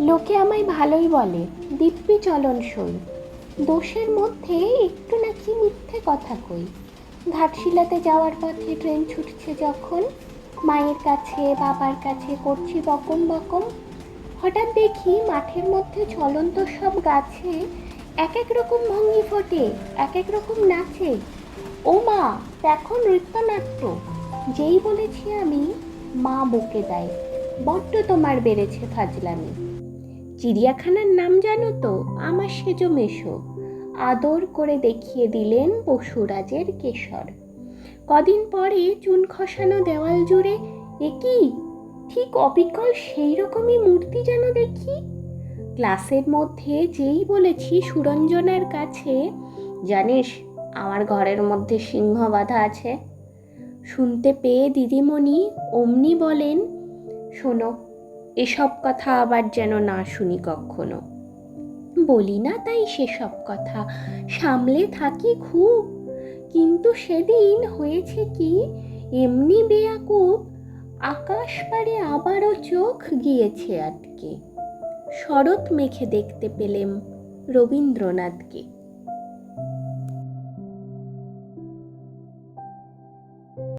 লোকে আমায় ভালোই বলে, দিব্যি চলন সই। দোষের মধ্যে একটু নাকি মিথ্যে কথা কই। ঘাটশিলাতে যাওয়ার পথে ট্রেন ছুটছে যখন, মায়ের কাছে, বাবার কাছে করছি বকম বকম হঠাৎ দেখি মাঠের মধ্যে চলন্ত সব গাছে এক এক রকম ভঙ্গি ফোটে, এক এক রকম নাচে। ও মা দেখো নৃত্যনাট্য। যেই বলেছি আমি, মা বকে দেয়। বড্ড তোমার বেড়েছে ফাজলামি। চিড়িয়াখানার নাম জানো তো, আমার সেজো মেশো। আদর করে দেখিয়ে দিলেন পশুরাজের কেশর। কদিন পরে চুন খসানো দেওয়াল জুড়ে, এ একই ঠিক অবিকল সেই রকমই মূর্তি যেন দেখি? ক্লাসের মধ্যে যেই বলেছি সুরঞ্জনার কাছে, জানিস আমার ঘরের মধ্যে সিংহ বাঁধা আছে। শুনতে পেয়ে দিদিমণি অমনি বলেন, শোনো, এসব কথা আবার যেন না শুনি কখনো। বলি না তাই সেসব কথা, সামলে থাকি খুব। কিন্তু সেদিন হয়েছে কি, এমনি বেয়াকুব আকাশ পারে আবারও চোখ গিয়েছে আটকে। শরৎ মেখে দেখতে পেলেম রবীন্দ্রনাথকে।